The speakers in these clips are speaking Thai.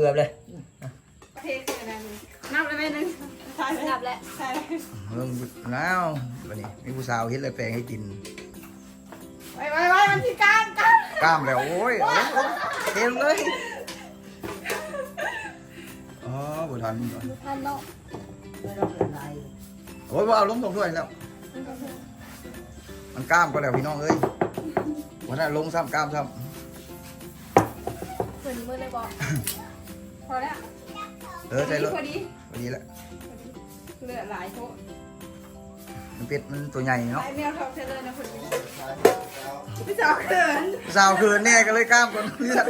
เกือบเลยประเทศคืออะไรมึงนับเลยไหมหนึงใช่เลยกลับแล้วใช่เลยเริ่มแล้ววันนี้มีผู้สาวเฮ็ดเลยแปลงให้กินไปไปไปมันที่กลางกลางกล้ามแล้วโอ้ยเอาเอาเต็มเลยอ๋อบุทันท่านเนาะโอ้ยว่าเอาล้มตรงด้วยแล้ว มันกล้ามก็แล้วพี่น้องเอ้ยวันนั้นลงซ้ำกล้ามซ้ฝืนมือเลยบอก พอแล้วำเออใช่เลยพอดีพอดีแล้วเหลือหลายโต๊ะมันเป็ดมันตัวใหญ่เนาะไอ้แมวทองเทเลอร์นะคนนี้พี่สาวเขินสาวคืนแน่ก็เลยกล้ามก่อนเพื่อน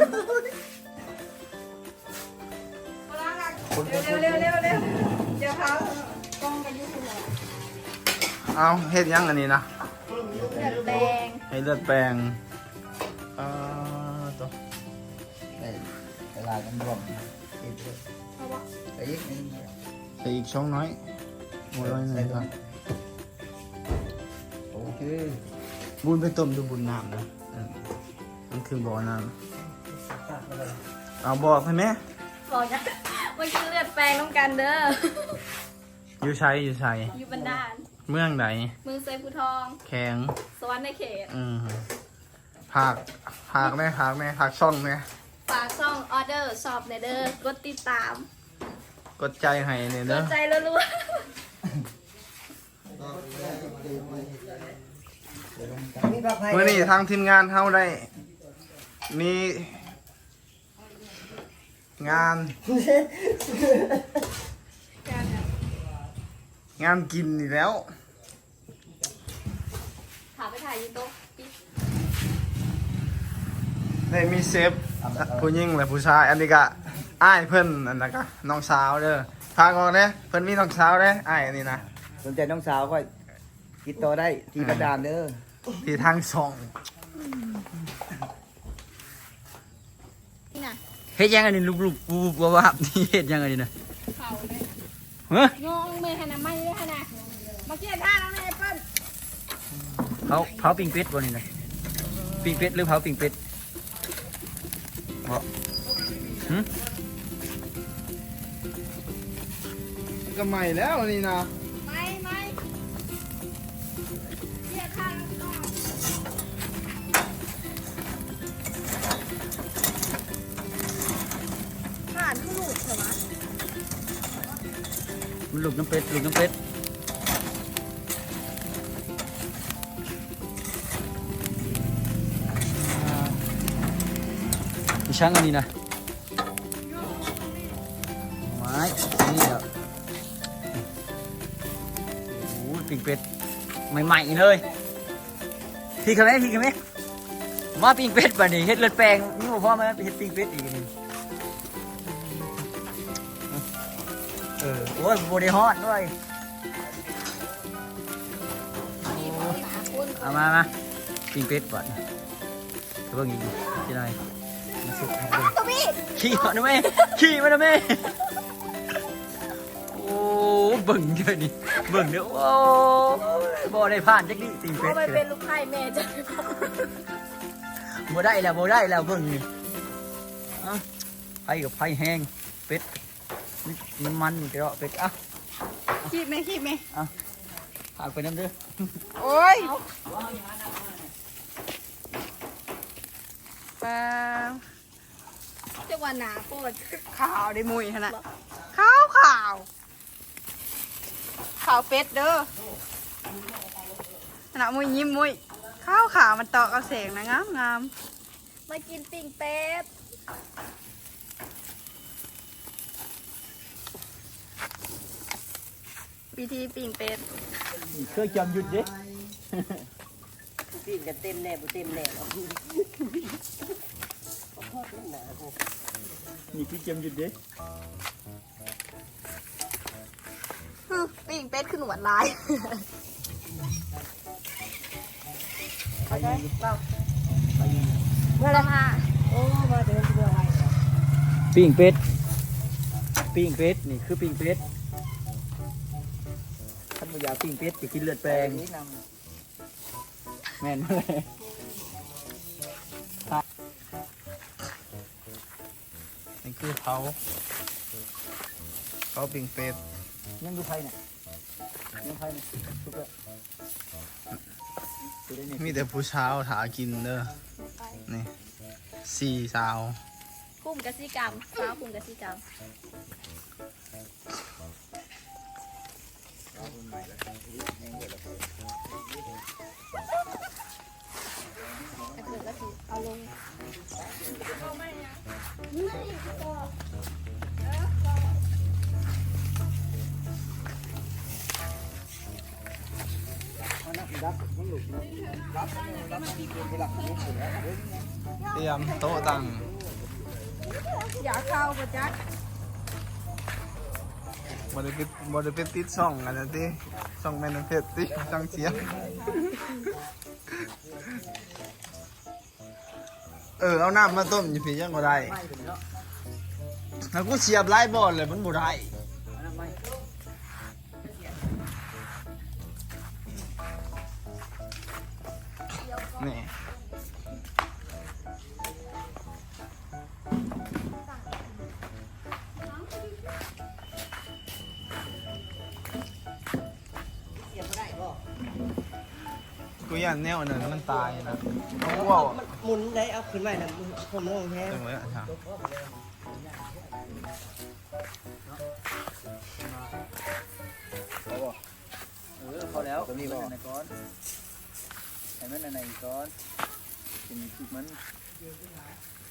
เร็วเร็วเร็วเร็วเดี๋ยวเขากล้องกันยุ่งเลยเอาเฮ็ดยังอันนี้นะเลือดแดงให้เลือดแปลงอ่าตัวได้เวลากันรวมอีก เยอะเอาวะแต่อีกนิดนึงใส่อีกช่องน้อยหมดเลยเลยครับโอเคบุญไปต้มดูบุญน้ำนะเออมันคือบ่อน้ำเอาบอกให้ไหมบอกนะมันคือเลือดแปลงน้องกันเด้ออยู่ใช้อยู่ใช้อยู่บันดาลเมืองไหนเมืองเซฟูทอง แข็งสวรรค์ในเขต อืมผักผักไหมผักไหมผักช่องไหม ฝากช่องออเดอร์ชอบในเด้อกดติดตามกดใจให้เนี่ยกเด้อดใจรัวเมื่อนี้ทางทีมงานเฮาได้ มีงานการเนี่ยงานกินอีกแล้วๆถามไปถ่ายอยูโต๊ะปิ๊กได้มีเซฟ ผู้หญิงและผู้ชายอันนี้ก็อ้ายเพิ่นอันนั้นก็น้องสาวเด้อพากออกเด้เพิ่นมีน้องสาวเด้อ้ายอันนี้นะสนใจน้องสาวก็ติดต่อได้ที่กระดานเด้อที่ทางช่องนี่น่ะเฮ็ดยังอันนี้ลูกลูกวูบว่าว่าบนี่เฮ็ดยังอันนี้นะเข่าเลยเฮ้ยงงเมย์ขนาดไม่ได้ขนาดมาเกี่ยท่าน้องแอปเปิ้ลเผาเผาปิงเป็ดบ่นี่นะปิงเป็ดหรือเผาปิงเป็ด บ่หึก็ใหม่แล้วอันนี้นะไม่ไม่เกี่ยท่าน้องผ่านทุลูกเหรอวะมันลูกน้ำเป็ดลูกน้ำเป็ดีช่างอันนี้นะไม้นี่เดี๋ยวโอ้ยปิงเป็ดใหม่ๆเลยพี่กันไหมพี่กันไหมมาปิงเป็ดป่ะนี่เฮ็ดเลือดแปลงนี่บ่พ่อมาเฮ็ดปิงเป็ดอีกอันนี่เออโอ้ยบริฮอดด้วยเอามามาปิงเป็ดก่อนเบิ่งอีกที่ไหน มาสุกให้เบิ่ขี่มาหน่อยแม่ขี่มาน่อยแม่โอ้เบิ่งเดี๋ยวนี้เบิ่งเดี๋ยวโอ้ยบ่ได้ผ่านจักนี่ปิ้งเป็เอาดไปเป็นลูกไข่แม่จะบ่ได้แล้วบ่ได้แล้วเบิ่งนี่อะไผกับไผแห้งเป็ดมันมันๆเดี๋ยวเป็ดอะขีดไหมขีดไหมฝากไปน้ำเด้อโอ้ยปลา จังหวะหนาโคตรขาวได้มุยขนาดขาวขาวขาวเป็ดเด้อขนาดมุยยิ้มมุยขาวขาวมันตอกเอาแสงนะงามงามมากินปิ่งเป็ดวิธีปิ่งเป็ดเคยจำหยุดเด้ปีนกันเต็มแน่บ่เต็มแน่หรอก นี่คือจำหยุดเด้ฮึปิ่งเป็ดคือหนวดลายเมื่อไรค่ะปิ้งเป็ดปิ้งเป็ดนี่คือปิ้งเป็ดท่านบ่อยากปิ้งเป็ดจะกินเลือดแปลงแม่นเลย คือเผาเผาปิ่งเป็ดยังดูไทยเนี่ยยังไทยเนี่ยทุกคนดูได้เนี่ยมีแต่ผู้เช้าวถากินเด้อไปนี่สี่สาวคุมกสิกรรมเช้าคุมกสิกรรมถ้า เตรียมโต๊ะตั้งอยากเข้าประจักษ์บริปิดบริปิดติดช่องกันนะที่ช่องแมนเพชรที่ช่องเสียง เออเอาน้ำมาต้มอยู่ปียังบ่ได้ไม่ถึงเนาะแล้วกูเสียบไล่บอลเลยมันบ่ได้อันนั้นไม่นี่ กูยันแนวนั้นมันตายนะเอากูเอามันหมุนได้เอาขึ้นไว้นะผมมองแท้จังเลยอะครับเออพอแล้วตัวนี้บ่ในก้อนให้มันในก้อนเป็นที่มัน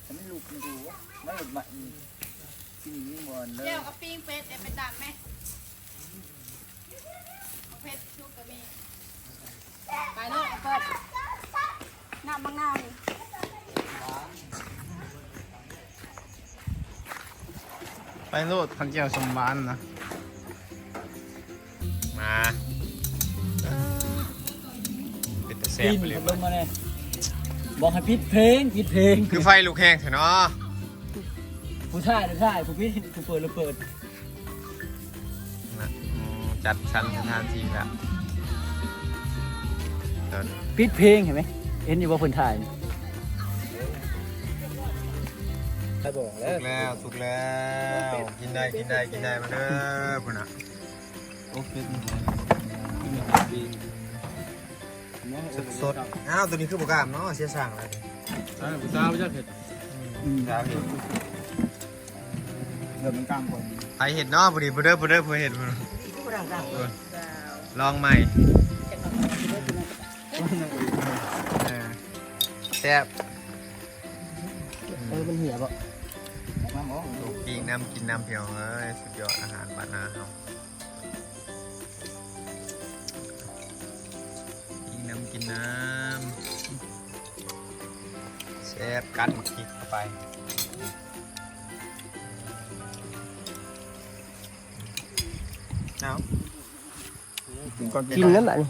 ให้มันลุกมันดูวะมันหลุดมาอีกที่นี่บอลเลยเดี๋ยวกับปิ้งเป็ดเดี๋ยวไปตัดไหมเป็ดชุกกับมี ไปเลยเปิดน้ำบางนาวนี่ไปโลดพันเกี่ยวสมบานนะ มาเป็นตะแซ่ปีบนไปเลยลงมาเลยบอกให้ปิดเพลงปิดเพลง คือไฟลูกแห้งเถอะเนาะผู้ชายผู้ชายผู้พี่ผู้เปิดผู้เปิดนะอืมจัดชั้นสถานที่ละ เดี๋ยวปิดเพลงเห็นไหมเห็นอยู่ว่าเพิ่นถ่ายใครบอกแล้ถูกแล้วถูกแล้วกินได้กินได้กินได้มาเด้อพุ่นอะโอเคสดสดๆอ้าวตัวนี้คือบุกามเนาะเสียสั่งเลยใช่ผู้สาวไม่ใช่เผ็ดครับเห็นเดี๋ยวมันกลางคนไอเห็ดเนาะบุรีบุเด้อบุเด้อบุเห็ดพุ่นที่บ่ดังดังลองใหม่ เออแซ่บเออมันเหี่ยบ่น้ำอ๋อลูกกินน้ำกินน้ำเพียวเอ้ยสุดยอดอาหารบ้านนาเฮากินน้ำกินน้ำแซ่บกัดหมักพริกเข้าไปเอาก่อนกินนั่นแหละนี่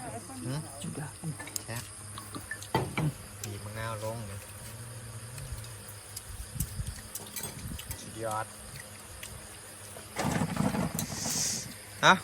บีบมะนาวลงเลยสุด ยอดฮะ